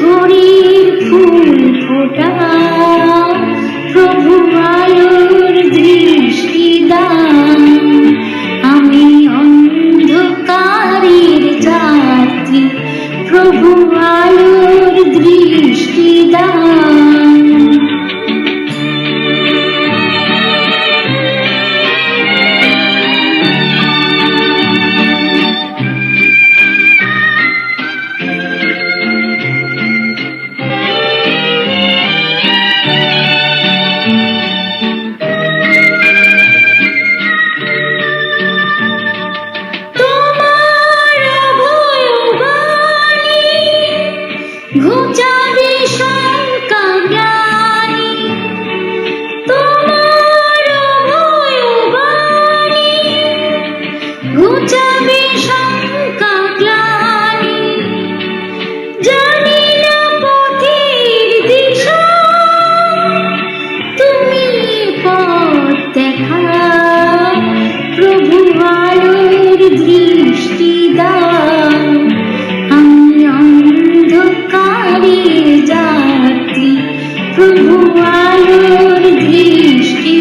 ভোরের ফুল ফোটা ঘুচাবে শঙ্কা তোমার অভয়বাণী ঘুচাবে শঙ্কা গ্লানি জানি না পথের দিশা, তুমি দেখা প্রভু আলোর দৃষ্টি প্রভু আলোর দৃষ্টি